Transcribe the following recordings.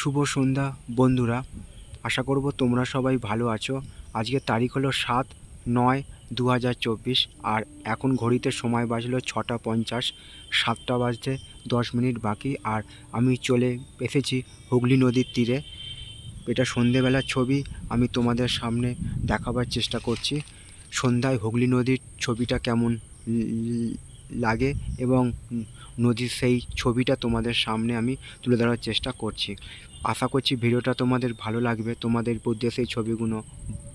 শুভ সন্ধ্যা, বন্ধুরা। আশা করব তোমরা সবাই ভালো আছো। আজকের তারিখ হলো সাত নয় দু আর এখন ঘড়িতে সময় বাজলো ছটা পঞ্চাশ। সাতটা বাজতে দশ মিনিট বাকি আর আমি চলে এসেছি হুগলি নদীর তীরে। এটা সন্ধেবেলার ছবি, আমি তোমাদের সামনে দেখাবার চেষ্টা করছি। সন্ধ্যায় হুগলি নদীর ছবিটা কেমন? লাগে এবং নদীর সেই ছবিটা তোমাদের সামনে আমি তুলে ধরার চেষ্টা করছি। আশা করছি ভিডিওটা তোমাদের ভালো লাগবে, তোমাদের উদ্দেশ্যে এই ছবিগুলো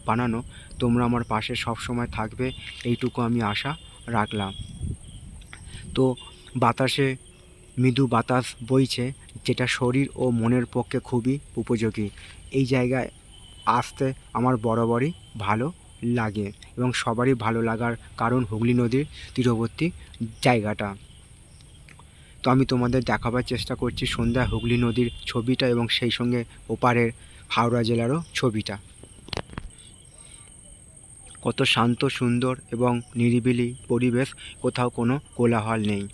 বানানো। তোমরা আমার পাশে সব সময় থাকবে, এইটুকু আমি আশা রাখলাম। তো বাতাসে, মৃদু বাতাস বইছে, যেটা শরীর ও মনের পক্ষে খুবই উপযোগী। এই জায়গায় আসতে আমার বরাবরই ভালো। লাগে এবং সবারই ভালো লাগার কারণ হুগলি নদীর তীরবর্তী জায়গাটা। তো আমি তোমাদের দেখাবার চেষ্টা করছি সন্ধ্যা হুগলি নদীর ছবিটা এবং সেই সঙ্গে ওপারের হাওড়া জেলারও ছবিটা। কত শান্ত, সুন্দর এবং নিরিবিলি পরিবেশ, কোথাও কোনো কোলাহল নেই।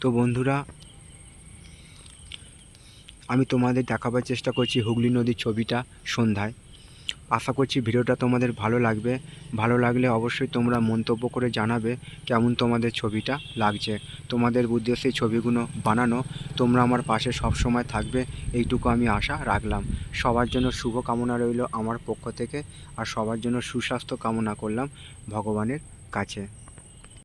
তো বন্ধুরা আমি তোমাদের দেখাবার চেষ্টা করছি হুগলি নদীর ছবিটা সন্ধ্যায়। আশা করছি ভিডিওটা তোমাদের ভালো লাগবে। ভালো লাগলে অবশ্যই তোমরা মন্তব্য করে জানাবে কেমন তোমাদের ছবিটা লাগছে। তোমাদের উদ্দেশ্যে ছবিগুলো বানানো, তোমরা আমার পাশে সব সময় থাকবে, এইটুকু আমি আশা রাখলাম। সবার জন্য শুভ কামনা রইল আমার পক্ষ থেকে, আর সবার জন্য সুস্বাস্থ্য কামনা করলাম ভগবানের কাছে।